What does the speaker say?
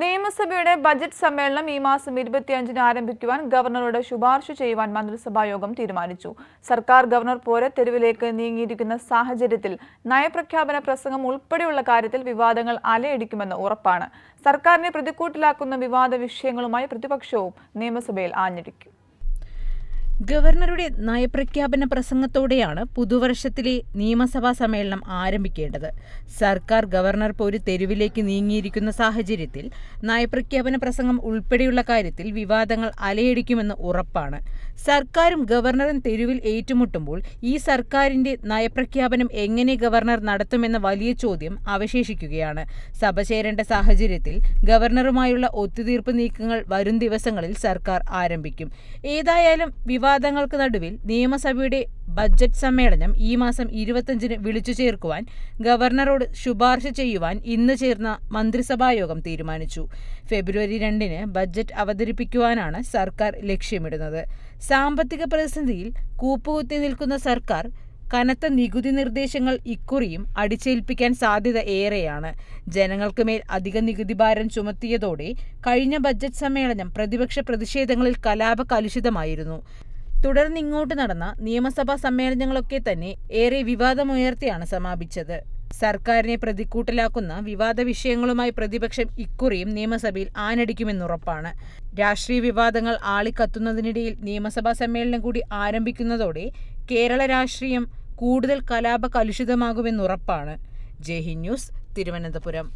നിയമസഭയുടെ ബജറ്റ് സമ്മേളനം ഈ മാസം ഇരുപത്തിയഞ്ചിന് ആരംഭിക്കുവാൻ ഗവർണറോട് ശുപാർശ ചെയ്യുവാൻ മന്ത്രിസഭാ യോഗം തീരുമാനിച്ചു. സർക്കാർ ഗവർണർ പോരെ തെരുവിലേക്ക് നീങ്ങിയിരിക്കുന്ന സാഹചര്യത്തിൽ നയപ്രഖ്യാപന പ്രസംഗം ഉൾപ്പെടെയുള്ള കാര്യത്തിൽ വിവാദങ്ങൾ അലയടിക്കുമെന്ന് ഉറപ്പാണ്. സർക്കാരിനെ പ്രതിക്കൂട്ടിലാക്കുന്ന വിവാദ വിഷയങ്ങളുമായി പ്രതിപക്ഷവും നിയമസഭയിൽ ആഞ്ഞടിക്കും. ഗവർണറുടെ നയപ്രഖ്യാപന പ്രസംഗത്തോടെയാണ് പുതുവർഷത്തിലെ നിയമസഭാ സമ്മേളനം ആരംഭിക്കേണ്ടത്. സർക്കാർ ഗവർണർ പോര് തെരുവിലേക്ക് നീങ്ങിയിരിക്കുന്ന സാഹചര്യത്തിൽ നയപ്രഖ്യാപന പ്രസംഗം ഉൾപ്പെടെയുള്ള കാര്യത്തിൽ വിവാദങ്ങൾ അലയടിക്കുമെന്ന് ഉറപ്പാണ്. സർക്കാരും ഗവർണറും തെരുവിൽ ഏറ്റുമുട്ടുമ്പോൾ ഈ സർക്കാരിന്റെ നയപ്രഖ്യാപനം എങ്ങനെ ഗവർണർ നടത്തുമെന്ന വലിയ ചോദ്യം അവശേഷിക്കുകയാണ്. സഭ ചേരേണ്ട സാഹചര്യത്തിൽ ഗവർണറുമായുള്ള ഒത്തുതീർപ്പ് നീക്കങ്ങൾ വരും ദിവസങ്ങളിൽ സർക്കാർ ആരംഭിക്കും. ഏതായാലും വിവാദങ്ങൾക്ക് നടുവിൽ നിയമസഭയുടെ ബജറ്റ് സമ്മേളനം ഈ മാസം ഇരുപത്തഞ്ചിന് വിളിച്ചു ചേർക്കുവാൻ ഗവർണറോട് ശുപാർശ ചെയ്യുവാൻ ഇന്ന് ചേർന്ന മന്ത്രിസഭായോഗം തീരുമാനിച്ചു. ഫെബ്രുവരി രണ്ടിന് ബജറ്റ് അവതരിപ്പിക്കുവാനാണ് സർക്കാർ ലക്ഷ്യമിടുന്നത്. സാമ്പത്തിക പ്രതിസന്ധിയിൽ കൂപ്പുകുത്തി നിൽക്കുന്ന സർക്കാർ കനത്ത നികുതി നിർദ്ദേശങ്ങൾ ഇക്കുറിയും അടിച്ചേൽപ്പിക്കാൻ സാധ്യത ഏറെയാണ്. ജനങ്ങൾക്ക് മേൽ അധിക നികുതി ഭാരം ചുമത്തിയതോടെ കഴിഞ്ഞ ബജറ്റ് സമ്മേളനം പ്രതിപക്ഷ പ്രതിഷേധങ്ങളിൽ കലാപ കലുഷിതമായിരുന്നു. തുടർന്ന് ഇങ്ങോട്ട് നടന്ന നിയമസഭാ സമ്മേളനങ്ങളൊക്കെ തന്നെ ഏറെ വിവാദമുയർത്തിയാണ് സമാപിച്ചത്. സർക്കാരിനെ പ്രതിക്കൂട്ടിലാക്കുന്ന വിവാദ വിഷയങ്ങളുമായി പ്രതിപക്ഷം ഇക്കുറിയും നിയമസഭയിൽ ആനടിക്കുമെന്നുറപ്പാണ് രാഷ്ട്രീയ വിവാദങ്ങൾ ആളിക്കത്തുന്നതിനിടയിൽ നിയമസഭാ സമ്മേളനം കൂടി ആരംഭിക്കുന്നതോടെ കേരള രാഷ്ട്രീയം കൂടുതൽ കലാപ കലുഷിതമാകുമെന്നുറപ്പാണ് ജയ്ഹിന്ദ് ന്യൂസ് തിരുവനന്തപുരം.